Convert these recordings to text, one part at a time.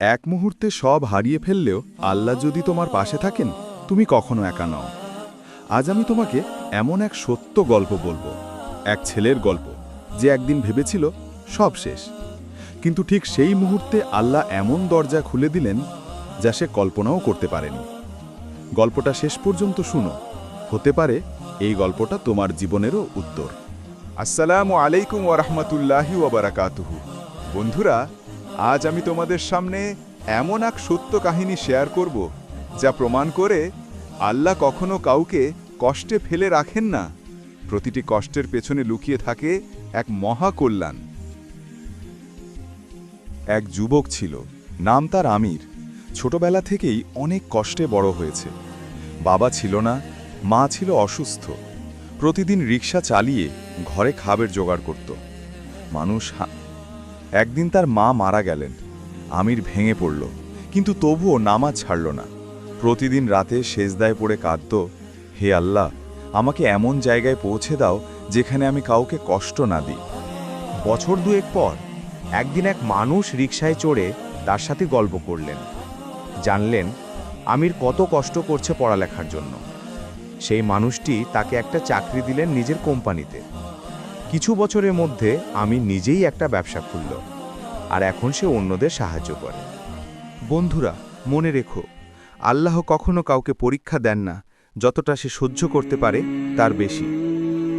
এক মুহূর্তে সব হারিয়ে ফেললেও আল্লাহ যদি তোমার পাশে থাকেন, তুমি কখনো একা নও। আজ আমি তোমাকে এমন এক সত্য গল্প বলব, এক ছেলের গল্প, যে একদিন ভেবেছিল সব শেষ। কিন্তু ঠিক সেই মুহূর্তে আল্লাহ এমন দরজা খুলে দিলেন, যা সে কল্পনাও করতে পারেনি। গল্পটা শেষ পর্যন্ত শুনো, হতে পারে এই গল্পটা তোমার জীবনেরও উত্তর। আসসালামু আলাইকুম ওরহমতুল্লাহি ওবরাকাতুহু বন্ধুরা আজ আমি তোমাদের সামনে এমন এক সত্য কাহিনী শেয়ার করব, যা প্রমাণ করে আল্লাহ কখনো কাউকে কষ্টে ফেলে রাখেন না। প্রতিটি কষ্টের পেছনে লুকিয়ে থাকে এক মহা কল্যাণ এক যুবক ছিল, নাম তার আমির। ছোটবেলা থেকেই অনেক কষ্টে বড় হয়েছে। বাবা ছিল না, মা ছিল অসুস্থ। প্রতিদিন রিক্সা চালিয়ে ঘরে খাবের জোগাড় করত। মানুষ একদিন তার মা মারা গেলেন। আমির ভেঙে পড়ল, কিন্তু তবুও নামাজ ছাড়ল না। প্রতিদিন রাতে সেজদায় পড়ে কাঁদত, হে আল্লাহ, আমাকে এমন জায়গায় পৌঁছে দাও যেখানে আমি কাউকে কষ্ট না দিই। বছর দুয়েক পর একদিন এক মানুষ রিকশায় চড়ে তার সাথে গল্প করলেন। জানলেন, আমির কত কষ্ট করছে পড়ালেখার জন্য। সেই মানুষটি তাকে একটা চাকরি দিলেন নিজের কোম্পানিতে। কিছু বছরের মধ্যে আমি নিজেই একটা ব্যবসা খুলল, আর এখন সে অন্যদের সাহায্য করে। বন্ধুরা, মনে রেখো, আল্লাহ কখনো কাউকে পরীক্ষা দেন না, যতটা সে সহ্য করতে পারে তার বেশি।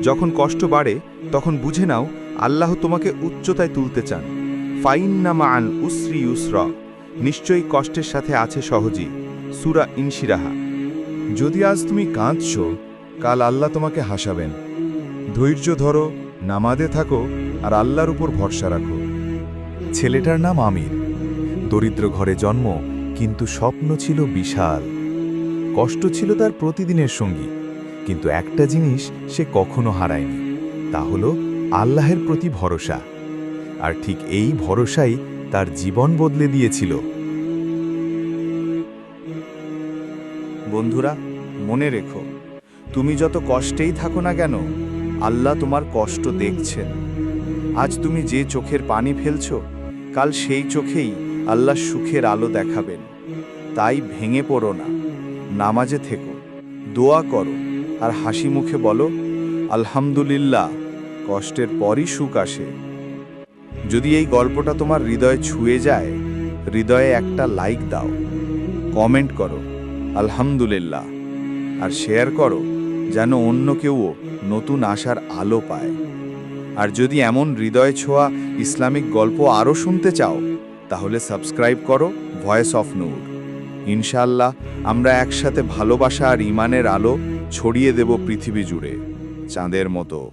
যখন কষ্ট বাড়ে, তখন বুঝে নাও, আল্লাহ তোমাকে উচ্চতায় তুলতে চান। ফাইন ফাইন্নামা আন উসরি ইউসরা, নিশ্চয়ই কষ্টের সাথে আছে সহজই, সুরা ইনশিরাহা। যদি আজ তুমি কাঁদছ, কাল আল্লাহ তোমাকে হাসাবেন। ধৈর্য ধরো নামাদে থাকো আর আল্লাহর উপর ভরসা রাখো। ছেলেটার নাম আমির। দরিদ্র ঘরে জন্ম, কিন্তু স্বপ্ন ছিল বিশাল। কষ্ট ছিল তার প্রতিদিনের সঙ্গী। কিন্তু একটা জিনিস সে কখনো হারায়নি, তা হল আল্লাহের প্রতি ভরসা। আর ঠিক এই ভরসাই তার জীবন বদলে দিয়েছিল। বন্ধুরা, মনে রেখো, তুমি যত কষ্টেই থাকো না কেন আল্লাহ তোমার কষ্ট দেখছেন। আজ তুমি যে চোখের পানি ফেলছ, কাল সেই চোখেই আল্লাহ সুখের আলো দেখাবেন। তাই ভেঙে পড়ো না, নামাজে থেকো, দোয়া করো, আর হাসি মুখে বলো, আলহামদুলিল্লাহ, কষ্টের পরই সুখ আসে। যদি এই গল্পটা তোমার হৃদয়ে ছুঁয়ে যায়, হৃদয়ে একটা লাইক দাও, কমেন্ট করো, আলহামদুলিল্লাহ। আর শেয়ার করো যেন অন্য কেউও নতুন আশার আলো পায়। আর যদি এমন হৃদয় ছোঁয়া ইসলামিক গল্প আরও শুনতে চাও, তাহলে সাবস্ক্রাইব করো ভয়েস অফ নূর। ইনশাল্লাহ আমরা একসাথে ভালোবাসা আর ইমানের আলো ছড়িয়ে দেব পৃথিবী জুড়ে, চাঁদের মতো।